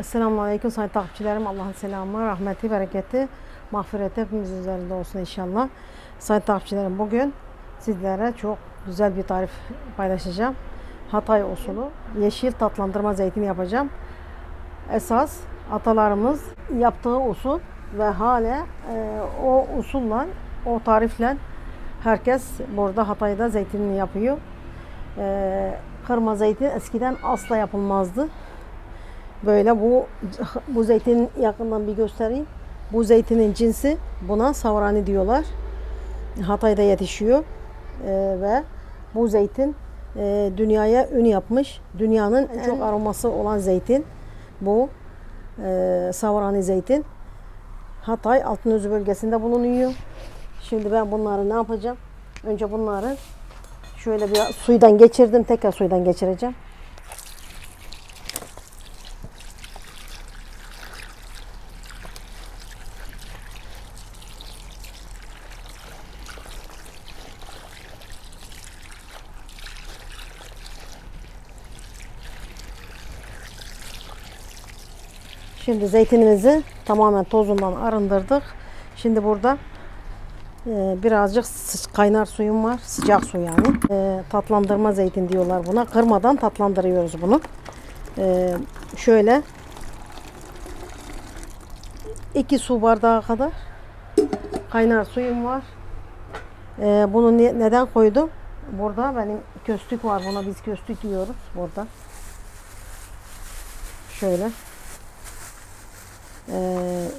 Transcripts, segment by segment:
Esselamu Aleyküm sayın takipçilerim. Allah'ın selamı, rahmeti, bereketi, mağfireti hepimiz üzerinde olsun inşallah. Sayın takipçilerim bugün sizlere çok güzel bir tarif paylaşacağım. Hatay usulü yeşil tatlandırma zeytini yapacağım. Esas atalarımız yaptığı usul ve hala e, o usulla, o tarifle herkes burada Hatay'da zeytinini yapıyor. E, kırma zeytin eskiden asla yapılmazdı. Böyle bu bu zeytinin yakından bir göstereyim. Bu zeytinin cinsi buna savrani diyorlar. Hatay'da yetişiyor Ee, ve bu zeytin e, dünyaya ün yapmış. Dünyanın en çok aroması olan zeytin bu e, savrani zeytin. Hatay Altınözü bölgesinde bulunuyor. Şimdi ben bunları ne yapacağım? Önce bunları şöyle bir suydan geçirdim. Tekrar suydan geçireceğim. Şimdi zeytinimizi tamamen tozundan arındırdık. Şimdi burada e, birazcık kaynar suyum var. Sıcak su yani. E, tatlandırma zeytin diyorlar buna. Kırmadan tatlandırıyoruz bunu. E, şöyle 2 su bardağı kadar kaynar suyum var. E, bunu ne- neden koydum? Burada benim köstük var. Buna biz köstük diyoruz burada. Şöyle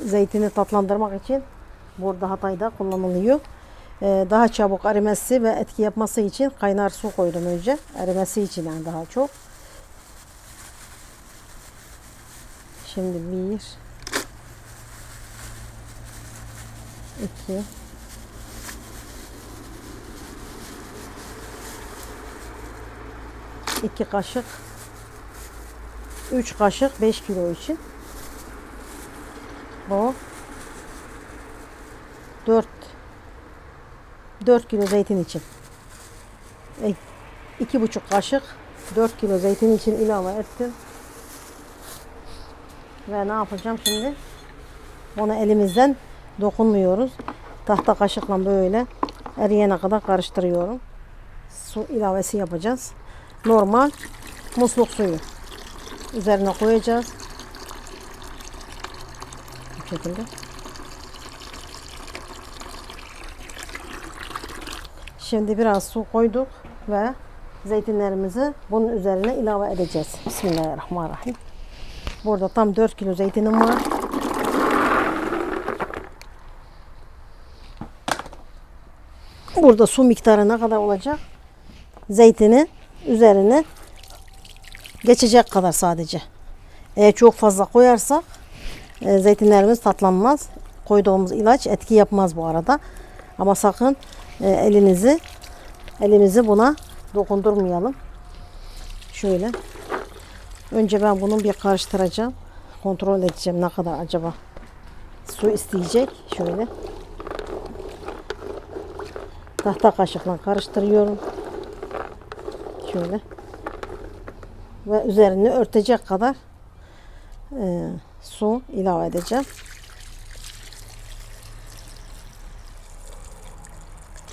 zeytini tatlandırmak için burada Hatay'da kullanılıyor. E, daha çabuk erimesi ve etki yapması için kaynar su koydum önce. Erimesi için yani daha çok. Şimdi bir, iki, iki kaşık, üç kaşık 5 kilo için. Bu 4 4 kilo zeytin için. E, iki buçuk kaşık 4 kilo zeytin için ilave ettim. Ve ne yapacağım şimdi? Onu elimizden dokunmuyoruz. Tahta kaşıkla böyle eriyene kadar karıştırıyorum. Su ilavesi yapacağız. Normal musluk suyu. Üzerine koyacağız. Şekilde. Şimdi biraz su koyduk ve zeytinlerimizi bunun üzerine ilave edeceğiz. Bismillahirrahmanirrahim. Burada tam 4 kilo zeytinim var. Burada su miktarı ne kadar olacak? Zeytini üzerine geçecek kadar sadece. Eğer çok fazla koyarsak e, zeytinlerimiz tatlanmaz. Koyduğumuz ilaç etki yapmaz bu arada. Ama sakın e, elinizi elimizi buna dokundurmayalım. Şöyle. Önce ben bunu bir karıştıracağım. Kontrol edeceğim ne kadar acaba su isteyecek. Şöyle. Tahta kaşıkla karıştırıyorum. Şöyle. Ve üzerini örtecek kadar e, su ilave edeceğim.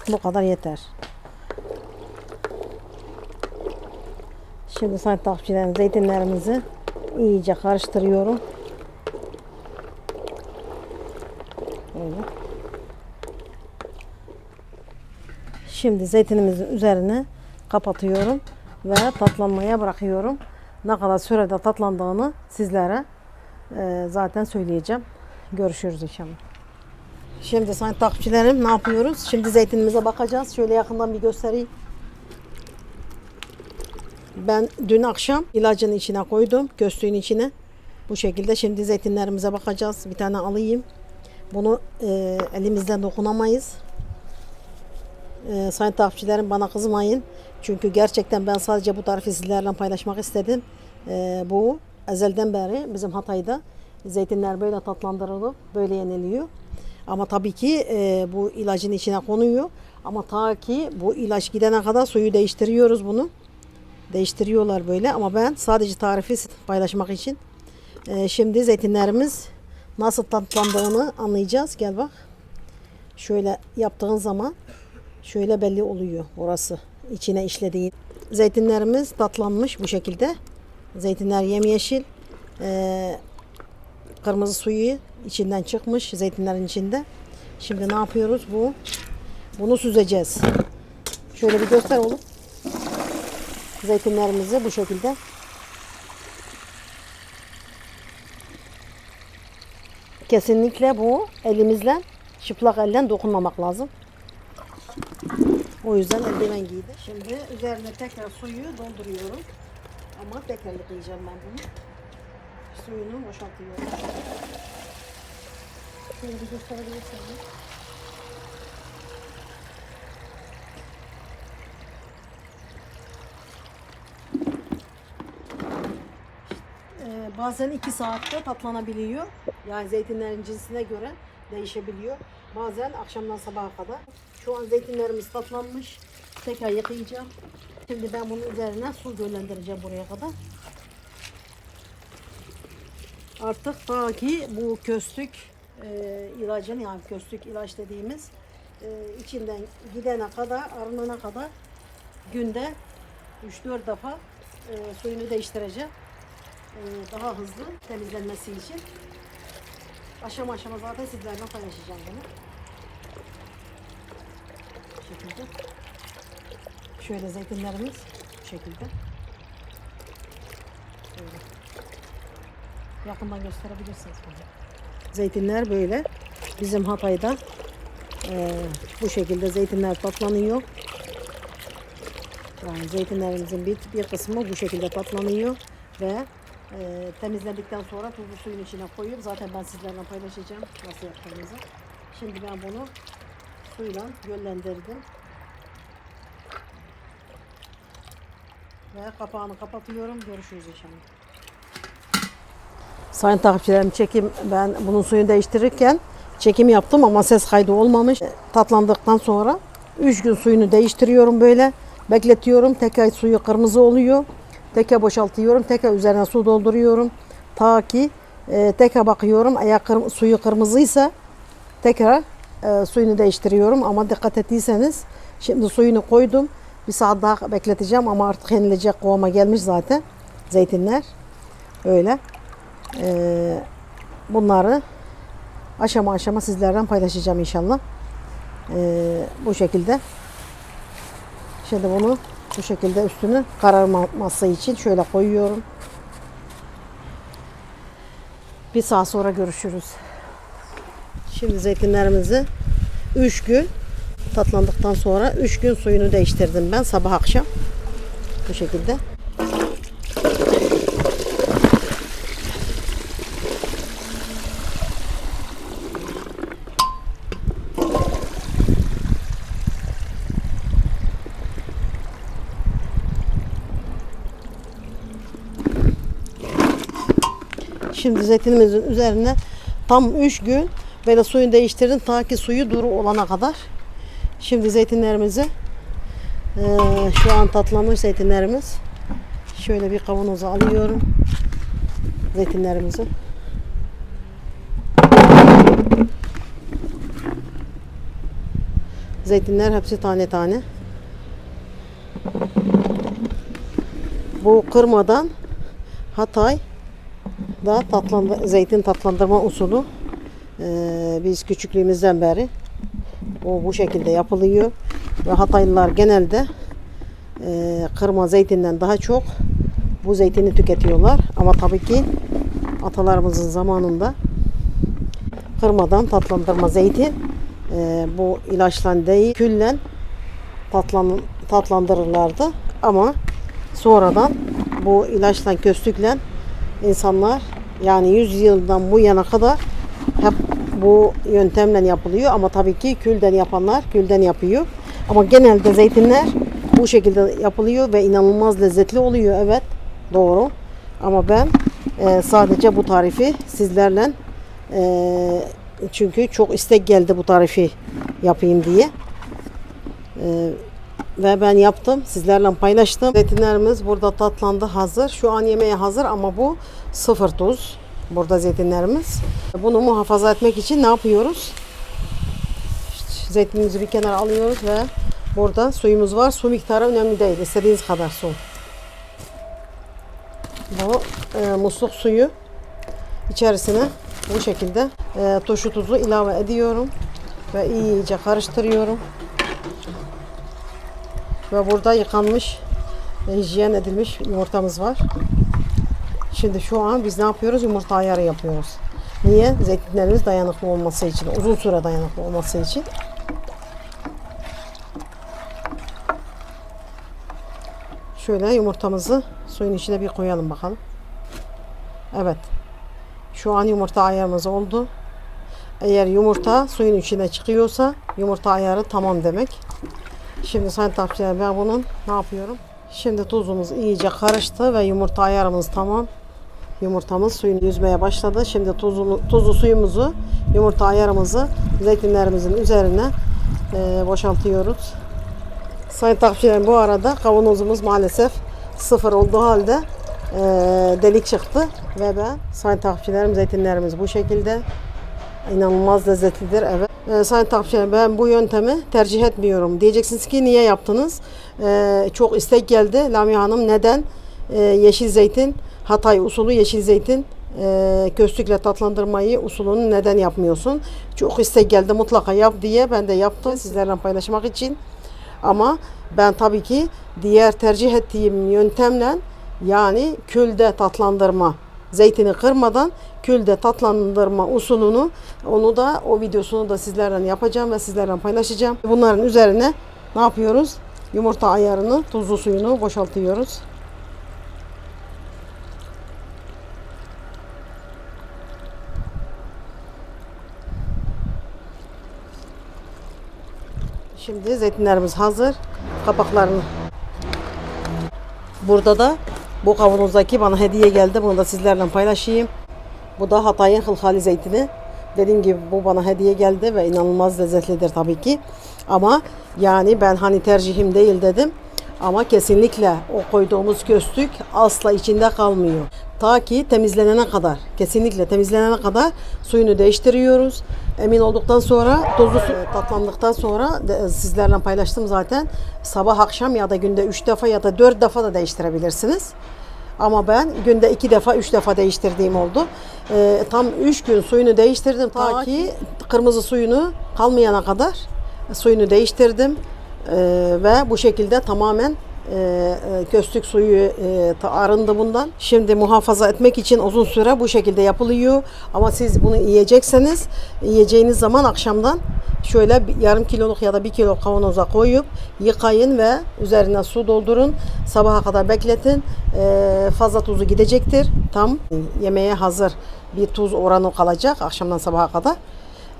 Bu kadar yeter. Şimdi sayın takipçilerim zeytinlerimizi iyice karıştırıyorum. Böyle. Şimdi zeytinimizin üzerine kapatıyorum ve tatlanmaya bırakıyorum. Ne kadar sürede tatlandığını sizlere zaten söyleyeceğim. Görüşürüz inşallah. Şimdi sayın takipçilerim ne yapıyoruz? Şimdi zeytinimize bakacağız. Şöyle yakından bir göstereyim. Ben dün akşam ilacın içine koydum. Göstüğün içine. Bu şekilde şimdi zeytinlerimize bakacağız. Bir tane alayım. Bunu e, elimizden dokunamayız. E, sayın takipçilerim bana kızmayın. Çünkü gerçekten ben sadece bu tarifi sizlerle paylaşmak istedim. E, bu ezelden beri bizim Hatay'da zeytinler böyle tatlandırılıp böyle yeniliyor. Ama tabii ki e, bu ilacın içine konuyor. Ama ta ki bu ilaç gidene kadar suyu değiştiriyoruz bunu. Değiştiriyorlar böyle ama ben sadece tarifi paylaşmak için Ee, şimdi zeytinlerimiz nasıl tatlandığını anlayacağız. Gel bak. Şöyle yaptığın zaman şöyle belli oluyor orası içine işlediği. Zeytinlerimiz tatlanmış bu şekilde. Zeytinler yemyeşil. Ee, kırmızı suyu içinden çıkmış zeytinlerin içinde. Şimdi ne yapıyoruz? Bu bunu süzeceğiz. Şöyle bir göster oğlum. Zeytinlerimizi bu şekilde Kesinlikle bu elimizle çıplak elle dokunmamak lazım. O yüzden eldiven giydi. Şimdi üzerine tekrar suyu dolduruyorum. Ama tekrar yıkayacağım ben bunu. Suyunu boşaltıyorum. Şöyle bir gösterebilirsin. Ee, bazen 2 saatte tatlanabiliyor. Yani zeytinlerin cinsine göre değişebiliyor. Bazen akşamdan sabaha kadar. Şu an zeytinlerimiz tatlanmış. Tekrar yıkayacağım. Şimdi ben bunun üzerine su göllendireceğim buraya kadar. Artık ta ki bu köstük e, ilacın yani köstük ilaç dediğimiz e, içinden gidene kadar, arınana kadar günde 3-4 defa e, suyunu değiştireceğim. E, daha hızlı temizlenmesi için. Aşama aşama zaten sizlerle paylaşacağım bunu. Bu şekilde. Şöyle zeytinlerimiz bu şekilde. Şöyle. Yakından gösterebilirsiniz bunu. Zeytinler böyle. Bizim Hatay'da e, bu şekilde zeytinler toplanıyor. Yani zeytinlerimizin bir, bir kısmı bu şekilde tatlanıyor ve e, temizledikten sonra tuzlu suyun içine koyup zaten ben sizlerle paylaşacağım nasıl yaptığımızı. Şimdi ben bunu suyla göllendirdim. Ve kapağını kapatıyorum. Görüşürüz inşallah. Sayın takipçilerim çekim ben bunun suyunu değiştirirken çekim yaptım ama ses kaydı olmamış. Tatlandıktan sonra 3 gün suyunu değiştiriyorum böyle. Bekletiyorum. Tekrar suyu kırmızı oluyor. Tekrar boşaltıyorum. Tekrar üzerine su dolduruyorum. Ta ki e, tekrar bakıyorum. Eğer kır- suyu kırmızıysa tekrar e, suyunu değiştiriyorum. Ama dikkat ettiyseniz şimdi suyunu koydum. Bir saat daha bekleteceğim ama artık yenilecek kıvama gelmiş zaten zeytinler. Öyle. E, bunları aşama aşama sizlerden paylaşacağım inşallah. E, bu şekilde. Şimdi bunu bu şekilde üstünü kararmaması için şöyle koyuyorum. Bir saat sonra görüşürüz. Şimdi zeytinlerimizi 3 gün tatlandıktan sonra 3 gün suyunu değiştirdim ben sabah akşam. Bu şekilde. Şimdi zeytinimizin üzerine tam 3 gün böyle suyunu değiştirdim ta ki suyu duru olana kadar. Şimdi zeytinlerimizi eee, şu an tatlamış zeytinlerimiz. Şöyle bir kavanoza alıyorum zeytinlerimizi. Zeytinler hepsi tane tane. Bu kırmadan Hatay da tatlandı, zeytin tatlandırma usulü. Ee, biz küçüklüğümüzden beri o bu şekilde yapılıyor ve Hataylılar genelde e, kırma zeytinden daha çok bu zeytini tüketiyorlar. Ama tabii ki atalarımızın zamanında kırmadan tatlandırma zeytin e, bu ilaçla değil küllen tatlan, tatlandırırlardı. Ama sonradan bu ilaçla köstükle insanlar yani 100 yıldan bu yana kadar hep bu yöntemle yapılıyor ama tabii ki külden yapanlar külden yapıyor. Ama genelde zeytinler bu şekilde yapılıyor ve inanılmaz lezzetli oluyor evet doğru. Ama ben e, sadece bu tarifi sizlerle e, çünkü çok istek geldi bu tarifi yapayım diye. E, ve ben yaptım. Sizlerle paylaştım. Zeytinlerimiz burada tatlandı hazır. Şu an yemeğe hazır ama bu sıfır tuz. Burada zeytinlerimiz. Bunu muhafaza etmek için ne yapıyoruz? İşte zeytinimizi bir kenara alıyoruz ve burada suyumuz var. Su miktarı önemli değil. İstediğiniz kadar su. Bu e, musluk suyu içerisine bu şekilde e, turşu tuzu ilave ediyorum ve iyice karıştırıyorum. Ve burada yıkanmış, e, hijyen edilmiş yumurtamız var. Şimdi şu an biz ne yapıyoruz? Yumurta ayarı yapıyoruz. Niye? Zeytinlerimiz dayanıklı olması için, uzun süre dayanıklı olması için. Şöyle yumurtamızı suyun içine bir koyalım bakalım. Evet. Şu an yumurta ayarımız oldu. Eğer yumurta suyun içine çıkıyorsa yumurta ayarı tamam demek. Şimdi sayın takipçiler ben bunun ne yapıyorum? Şimdi tuzumuz iyice karıştı ve yumurta ayarımız tamam. Yumurtamız suyun yüzmeye başladı. Şimdi tuzunu, tuzlu suyumuzu, yumurta ayarımızı zeytinlerimizin üzerine e, boşaltıyoruz. Sayın takipçilerim bu arada kavanozumuz maalesef sıfır olduğu halde e, delik çıktı ve ben sayın takipçilerim zeytinlerimiz bu şekilde inanılmaz lezzetlidir evet. E, sayın takipçilerim ben bu yöntemi tercih etmiyorum. Diyeceksiniz ki niye yaptınız? E, çok istek geldi. Lamia Hanım neden e, yeşil zeytin Hatay usulü yeşil zeytin e, köstükle tatlandırmayı usulünü neden yapmıyorsun? Çok istek geldi mutlaka yap diye ben de yaptım sizlerle paylaşmak için. Ama ben tabii ki diğer tercih ettiğim yöntemle yani külde tatlandırma zeytini kırmadan külde tatlandırma usulünü onu da o videosunu da sizlerle yapacağım ve sizlerle paylaşacağım. Bunların üzerine ne yapıyoruz? Yumurta ayarını, tuzlu suyunu boşaltıyoruz. Şimdi zeytinlerimiz hazır. Kapaklarını Burada da bu kavanozdaki bana hediye geldi. Bunu da sizlerle paylaşayım. Bu da Hatay'ın hılhali zeytini. Dediğim gibi bu bana hediye geldi ve inanılmaz lezzetlidir tabii ki. Ama yani ben hani tercihim değil dedim. Ama kesinlikle o koyduğumuz köstük asla içinde kalmıyor. Ta ki temizlenene kadar, kesinlikle temizlenene kadar suyunu değiştiriyoruz. Emin olduktan sonra, su tatlandıktan sonra sizlerle paylaştım zaten. Sabah akşam ya da günde 3 defa ya da 4 defa da değiştirebilirsiniz. Ama ben günde iki defa, üç defa değiştirdiğim oldu. Ee, tam üç gün suyunu değiştirdim ta ki kırmızı suyunu kalmayana kadar suyunu değiştirdim. Ee, ve bu şekilde tamamen e, e, köstük suyu e, arındı bundan. Şimdi muhafaza etmek için uzun süre bu şekilde yapılıyor. Ama siz bunu yiyecekseniz yiyeceğiniz zaman akşamdan şöyle yarım kiloluk ya da bir kilo kavanoza koyup yıkayın ve üzerine su doldurun. Sabaha kadar bekletin. Ee, fazla tuzu gidecektir. Tam yemeğe hazır bir tuz oranı kalacak akşamdan sabaha kadar.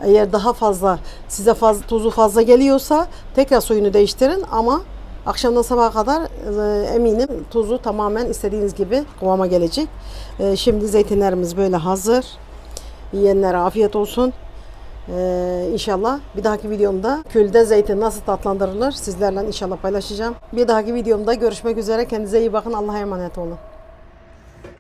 Eğer daha fazla size fazla tuzu fazla geliyorsa tekrar suyunu değiştirin ama akşamdan sabaha kadar e, eminim tuzu tamamen istediğiniz gibi kıvama gelecek. E, şimdi zeytinlerimiz böyle hazır. Yiyenlere afiyet olsun. Ee, inşallah bir dahaki videomda külde zeytin nasıl tatlandırılır sizlerle inşallah paylaşacağım. Bir dahaki videomda görüşmek üzere. Kendinize iyi bakın. Allah'a emanet olun.